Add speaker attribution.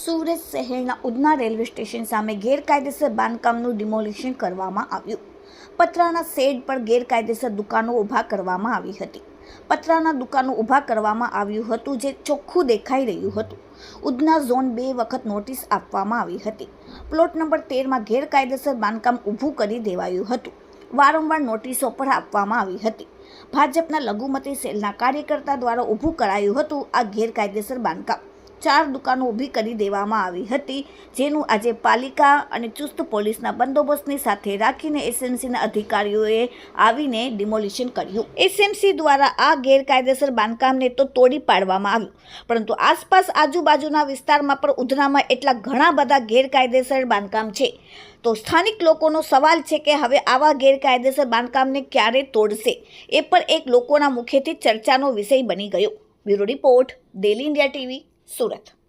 Speaker 1: સુરત શહેરના Udhna railway station સામે ગેરકાયદેસર બાંધકામનું ડિમોલિશન કરવામાં આવ્યું. પતરાના શેડ પર ગેરકાયદેસર દુકાનો ઊભા કરવામાં આવી હતી. પતરાના દુકાનો ઊભા કરવામાં આવ્યું હતું જે ચોખ્ખું દેખાઈ રહ્યું હતું. ઉધના ઝોન બે વખત નોટિસ આપવામાં આવી હતી. પ્લોટ નંબર તેરમાં ગેરકાયદેસર બાંધકામ ઊભું કરી દેવાયું હતું. વારંવાર નોટિસો પણ આપવામાં આવી હતી. ભાજપના લઘુમતી સેલના કાર્યકર્તા દ્વારા ઊભું કરાયું હતું આ ગેરકાયદેસર બાંધકામ. ચાર દુકાનો ઊભી કરી દેવામાં આવી હતી, જેનું આજે પાલિકા અને ચુસ્ત પોલીસના બંદોબસ્તની સાથે રાખીને એસએમસીના અધિકારીઓએ આવીને ડિમોલિશન કર્યું. એસએમસી દ્વારા આ ગેરકાયદેસર બાંધકામને તો તોડી પાડવામાં આવ્યું, પરંતુ આસપાસ આજુબાજુના વિસ્તારમાં પણ ઉધનામાં એટલા ઘણા બધા ગેરકાયદેસર બાંધકામ છે. તો સ્થાનિક લોકોનો સવાલ છે કે હવે આવા ગેરકાયદેસર બાંધકામને ક્યારે તોડશે? એ પણ એક લોકોના મુખેથી ચર્ચાનો વિષય બની ગયો. Bureau report, daily India TV Surat